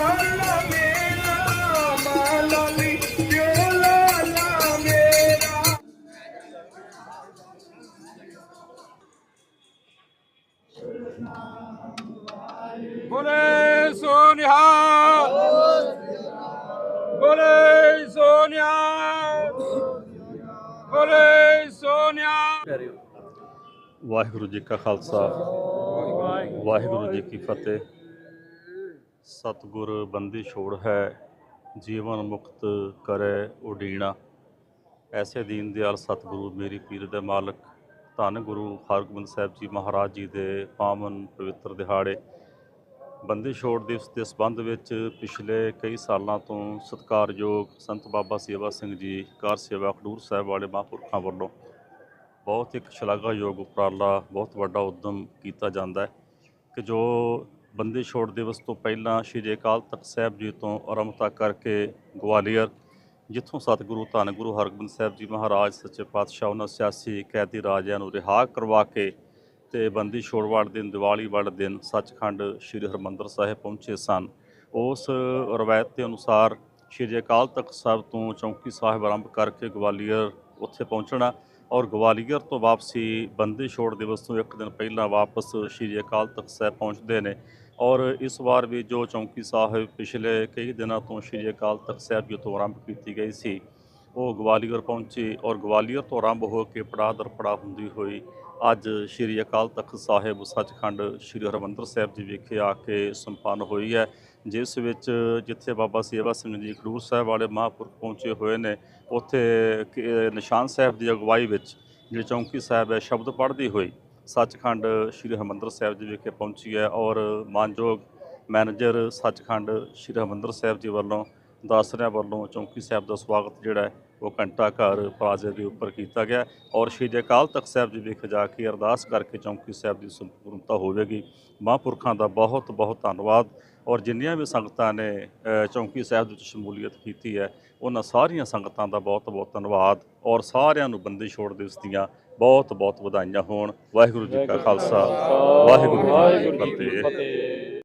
ਲਾਲੀ ਪਿਓ ਲਾਲਾ ਮੇਰਾ ਮਾਂ ਲਾਲੀ ਪਿਓ ਲਾਲਾ ਮੇਰਾ ਬੋਲੇ ਸੋਨਿਹਾ ਬੋਲੇ ਸੋਨਿਹਾ ਬੋਲੇ ਸੋਨਿਹਾ ਵਾਹਿਗੁਰੂ ਜੀ ਕਾ ਖਾਲਸਾ ਵਾਹਿਗੁਰੂ ਜੀ ਕੀ ਫਤਿਹ ਸਤਿਗੁਰ ਬੰਦੀ ਛੋੜ ਹੈ, ਜੀਵਨ ਮੁਕਤ ਕਰੇ ਉਡੀਣਾ। ਐਸੇ ਦੀਨ ਦਿਆਲ ਸਤਿਗੁਰੂ ਮੇਰੀ ਪੀਰ ਦੇ ਮਾਲਕ, ਧੰਨ ਗੁਰੂ ਹਰਗੋਬਿੰਦ ਸਾਹਿਬ ਜੀ ਮਹਾਰਾਜ ਜੀ ਦੇ ਪਾਵਨ ਪਵਿੱਤਰ ਦਿਹਾੜੇ। ਬੰਦੀ ਛੋੜ ਦਿਵਸ ਦੇ ਸੰਬੰਧ ਵਿੱਚ ਪਿਛਲੇ ਕਈ ਸਾਲਾਂ ਤੋਂ ਸਤਿਕਾਰਯੋਗ ਸੰਤ ਬਾਬਾ ਸੇਵਾ ਸਿੰਘ ਜੀ, ਕਾਰ ਸੇਵਾ ਖਡੂਰ ਸਾਹਿਬ ਵਾਲੇ ਮਹਾਂਪੁਰਖਾਂ ਵੱਲੋਂ ਬਹੁਤ ਇੱਕ ਸ਼ਲਾਘਾਯੋਗ ਉਪਰਾਲਾ, ਬਹੁਤ ਵੱਡਾ ਉਦਮ ਕੀਤਾ ਜਾਂਦਾ ਹੈ ਕਿ ਜੋ ਬੰਦੀ ਛੋੜ ਦਿਵਸ ਤੋਂ ਪਹਿਲਾਂ ਸ਼੍ਰੀ ਅਕਾਲ ਤਖਤ ਸਾਹਿਬ ਜੀ ਤੋਂ ਆਰੰਭਤਾ ਕਰਕੇ ਗਵਾਲੀਅਰ, ਜਿੱਥੋਂ ਸਤਿਗੁਰੂ ਧੰਨ ਗੁਰੂ ਹਰਗੋਬਿੰਦ ਸਾਹਿਬ ਜੀ ਮਹਾਰਾਜ, ਸੱਚੇ ਪਾਤਸ਼ਾਹ ਉਹਨਾਂ ਸਿਆਸੀ ਕੈਦੀ ਰਾਜਿਆਂ ਨੂੰ ਰਿਹਾ ਕਰਵਾ ਕੇ ਤੇ ਬੰਦੀ ਛੋੜ ਵਾਲੇ ਦਿਨ, ਦੀਵਾਲੀ ਵਾਲੇ ਦਿਨ ਸੱਚਖੰਡ ਸ੍ਰੀ ਹਰਮੰਦਰ ਸਾਹਿਬ ਪਹੁੰਚੇ ਸਨ। ਉਸ ਰਵਾਇਤ ਦੇ ਅਨੁਸਾਰ ਸ਼੍ਰੀ ਅਕਾਲ ਤਖਤ ਸਾਹਿਬ ਤੋਂ ਚੌਂਕੀ ਸਾਹਿਬ ਆਰੰਭ ਕਰਕੇ ਗਵਾਲੀਅਰ ਉੱਥੇ ਪਹੁੰਚਣਾ ਔਰ ਗਵਾਲੀਅਰ ਤੋਂ ਵਾਪਸੀ ਬੰਦੀ ਛੋੜ ਦਿਵਸ ਤੋਂ ਇੱਕ ਦਿਨ ਪਹਿਲਾਂ ਵਾਪਸ ਸ਼੍ਰੀ ਅਕਾਲ ਤਖਤ ਸਾਹਿਬ ਪਹੁੰਚਦੇ ਨੇ ਔਰ ਇਸ ਵਾਰ ਵੀ ਜੋ ਚੌਂਕੀ ਸਾਹਿਬ ਪਿਛਲੇ ਕਈ ਦਿਨਾਂ ਤੋਂ ਸ਼੍ਰੀ ਅਕਾਲ ਤਖਤ ਸਾਹਿਬ ਜੀ ਤੋਂ ਆਰੰਭ ਕੀਤੀ ਗਈ ਸੀ। ਉਹ ਗਵਾਲੀਅਰ ਪਹੁੰਚੀ ਔਰ ਗਵਾਲੀਅਰ ਤੋਂ ਆਰੰਭ ਹੋ ਕੇ ਪੜਾਅ ਦਰ ਪੜਾਅ ਹੁੰਦੀ ਹੋਈ ਅੱਜ ਸ਼੍ਰੀ ਅਕਾਲ ਤਖਤ ਸਾਹਿਬ ਸੱਚਖੰਡ ਸ਼੍ਰੀ ਹਰਿਮੰਦਰ ਸਾਹਿਬ ਜੀ ਵਿਖੇ ਆ ਕੇ ਸੰਪੰਨ ਹੋਈ ਹੈ, ਜਿਸ ਵਿੱਚ ਜਿੱਥੇ ਬਾਬਾ ਸੇਵਾ ਸਿੰਘ ਜੀ ਖਡੂਰ ਸਾਹਿਬ ਵਾਲੇ ਮਹਾਂਪੁਰਖ ਪਹੁੰਚੇ ਹੋਏ ਨੇ, ਉੱਥੇ ਕਿ- ਨਿਸ਼ਾਨ ਸਾਹਿਬ ਦੀ ਅਗਵਾਈ ਵਿੱਚ ਜਿਹੜੀ ਚੌਂਕੀ ਸਾਹਿਬ ਹੈ, ਸ਼ਬਦ ਪੜ੍ਹਦੀ ਹੋਈ ਸੱਚਖੰਡ ਸ਼੍ਰੀ ਹਰਿਮੰਦਰ ਸਾਹਿਬ ਜੀ ਵਿਖੇ ਪਹੁੰਚੀ ਹੈ ਔਰ ਮਾਨਯੋਗ ਮੈਨੇਜਰ ਸੱਚਖੰਡ ਸ਼੍ਰੀ ਹਰਿਮੰਦਰ ਸਾਹਿਬ ਜੀ ਵੱਲੋਂ ਦਾਸਰਿਆਂ ਵੱਲੋਂ ਚੌਂਕੀ ਸਾਹਿਬ ਦਾ ਸਵਾਗਤ ਜਿਹੜਾ ਹੈ ਉਹ ਘੰਟਾ ਘਰ ਪਲਾਜ਼ੇ ਦੇ ਉੱਪਰ ਕੀਤਾ ਗਿਆ। ਔਰ ਸ਼੍ਰੀ ਅਕਾਲ ਤਖਤ ਸਾਹਿਬ ਜੀ ਵਿਖੇ ਜਾ ਕੇ ਅਰਦਾਸ ਕਰਕੇ ਚੌਂਕੀ ਸਾਹਿਬ ਦੀ ਸੰਪੂਰਨਤਾ ਹੋਵੇਗੀ। ਮਹਾਂਪੁਰਖਾਂ ਦਾ ਬਹੁਤ ਬਹੁਤ ਧੰਨਵਾਦ। ਔਰ ਜਿੰਨੀਆਂ ਵੀ ਸੰਗਤਾਂ ਨੇ ਚੌਂਕੀ ਸਾਹਿਬ ਵਿੱਚ ਸ਼ਮੂਲੀਅਤ ਕੀਤੀ ਹੈ ਉਹਨਾਂ ਸਾਰੀਆਂ ਸੰਗਤਾਂ ਦਾ ਬਹੁਤ ਬਹੁਤ ਧੰਨਵਾਦ। ਔਰ ਸਾਰਿਆਂ ਨੂੰ ਬੰਦੀ ਛੋੜ ਦਿਵਸ ਦੀਆਂ ਬਹੁਤ ਬਹੁਤ ਵਧਾਈਆਂ ਹੋਣ। ਵਾਹਿਗੁਰੂ ਜੀ ਕਾ ਖਾਲਸਾ। ਵਾਹਿਗੁਰੂ ਜੀ ਕੀ ਫਤਿਹ।